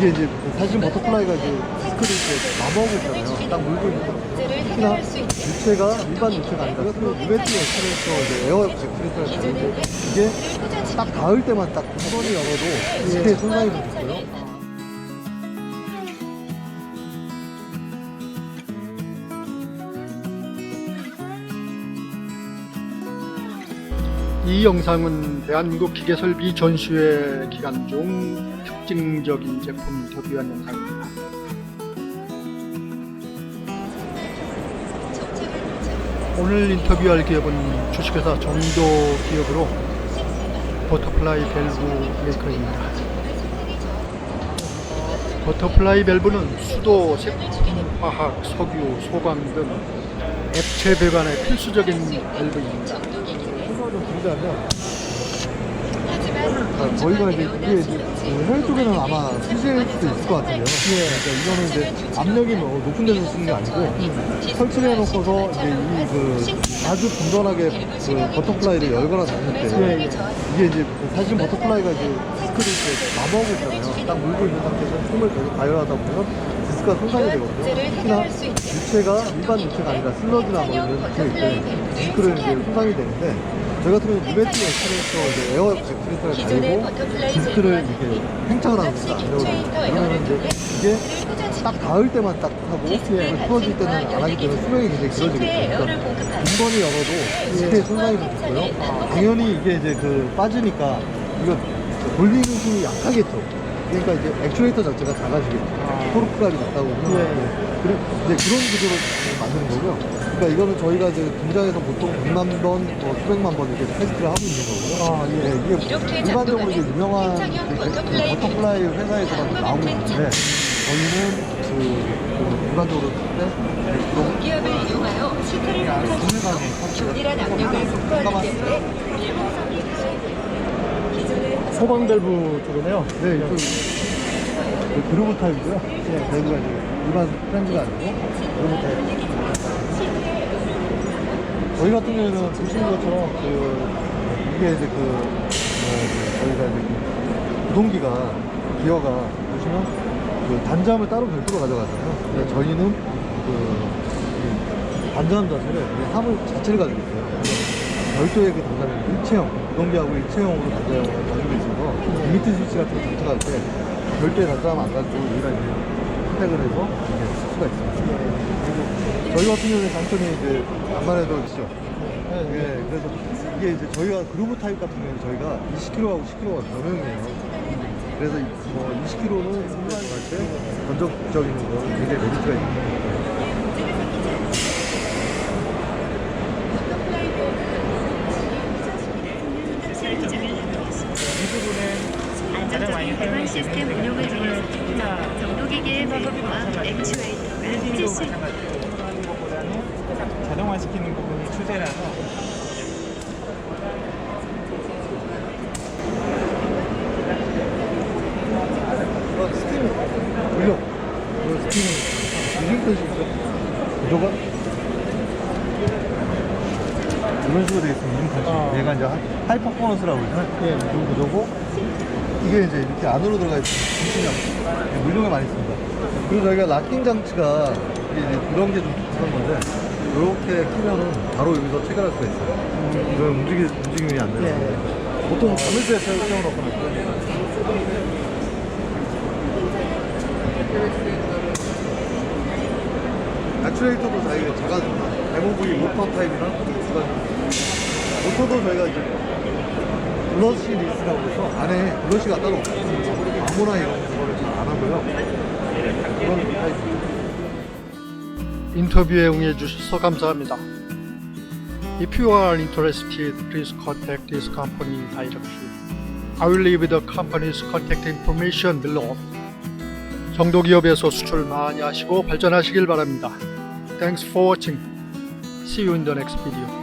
이게 이제 사실 버터플라이가 이제 스크를 이렇게 마모하고 있잖아요. 딱 물고 있는 거. 특히나 유체가 일반 유체가 아니라 유베트 엑스프레소 이제 에어 엑스프레소가 다른데 이게 딱 닿을 때만 딱한 번이 열어도 이게 손상이 좀 있고요. 이 영상은 대한민국 기계설비 전시회 기간 중 특징적인 제품 인터뷰한 영상입니다. 오늘 인터뷰할 기업은 주식회사 정도 기업으로 버터플라이 밸브 메이커입니다. 버터플라이 밸브는 수도, 색품, 화학, 석유, 소방 등 액체 배관의 필수적인 밸브입니다. 설명을 좀 드리자면 아, 저희가 이제 이게 이제 그 해외 쪽에는 아마 쓰실 수도 있을 것 같은데요. 그러니까 이거는 이제 압력이 뭐 높은 데서 쓰는 게 아니고 설치를 해놓고서 이제 이그 아주 분전하게 그 버터플라이를 열거나 닫을 때 이게 이제 사실 버터플라이가 이제 디스크를 이렇게 마모하고 있잖아요. 딱 물고 있는 상태에서 숨을 계속 가열하다 보면 디스크가 손상이 되거든요. 특히나 유체가 일반 유체가 아니라 슬러지나 뭐 이런 유체일 때 디스크를 이제 손상이 되는데 저희 같은 경우는 엑스프레소 이제 에어 엑스프레소를 달고 디스크를 이렇게 하는 겁니다. 그러면 이제 이게 딱 닿을 때만 딱 하고 풀어질 때는 안 하기 때문에 수명이 굉장히 길어지겠죠. 그러니까 빈번히 열어도 디스크에 손상이 좀 있고요. 당연히 이게 이제 그 빠지니까 이거 돌리는 힘이 약하겠죠. 그러니까 이제 액추에이터 자체가 작아지겠죠. 토르크감이 낮다 보면 그래, 이제 그런 구조로 만드는 거고요. 그러니까 이거는 저희가 이제 공장에서 보통 100만 번, 뭐 수백만 번 이렇게 테스트를 하고 있는 거고요. 아, 예. 네, 이게 일반적으로 이제 유명한 그 버터플라이 회사에서만 나오고 있는데 저희는 그, 그 일반적으로 때 그런 기업을 이용하여 시트를 선택하고 균일한 압력을 확보하기 때문에 기존의 소방 밸브 쪽이네요. 네, 그, 그 그루브 타입이고요. 네, 배구가 이제 일반 프렌즈가 아니고 그루브 타입. 저희 같은 경우에는 보시는 것처럼 그 이게 이제 그 뭐, 저희가 이제 그 구동기가 기어가 보시면 그 단잠을 따로 별도로 가져가잖아요. 근데 저희는 그이 단잠 자체를 이 화물 자체를 가지고 있어요. 별도의 그 단잠이 일체형 구동기하고 일체형으로 가져 가지고 있어서 리미트 스위치 같은 거 선택할 때 별도의 단잠 안 가지고 우리가 이제 선택을 해서 이렇게 쓸 수가 있습니다. 그리고 저희 같은 경우는 장점이 이제 간만에도 있죠. 예, 그래서 이게 이제 저희가 그루브 타입 같은 경우는 저희가 20kg하고 10kg가 변형이에요. 그래서 이- 뭐 20kg는 생산할 때 건적적인 거 굉장히 메리트가 있는 안정적인 배관 시스템 운용을 위해서 정도 기계의 무게와 액추에이터가 필수 하는 것보다는 자동화시키는 부분이 추세라서. 이거 스팀 있죠. 구조가 이런 식으로 되어 있으면 뜻이 아. 얘가 이제 하- 하이 퍼포먼스라고 그러잖아요. 예. 그 구조고 이게 이제 이렇게 안으로 들어가 중심이 물용에 많이 씁니다. 그리고 저희가 락킹 장치가 이게 이제 이런 게좀 독특한 건데 이렇게 키면은 바로 여기서 체결할 수가 있어요. 그럼 움직이, 움직임이 안 되는 거 보통 바늘 때 세워- 세워놓거나 그래요. 액추레이터도 저희가 작아집니다. 대부분이 모터 타입이나 주간 모터도 저희가 이제 블러시 리스라고 해서 안에 블러시가 따로 없어요. 아무나 이런 거를 잘 안 하고요. 그런 타입. 인터뷰에 응해 주셔서 감사합니다. If you are interested, please contact this company directly. I will leave the company's contact information below. 정도기업에서 수출 많이 하시고 발전하시길 바랍니다. Thanks for watching. See you in the next video.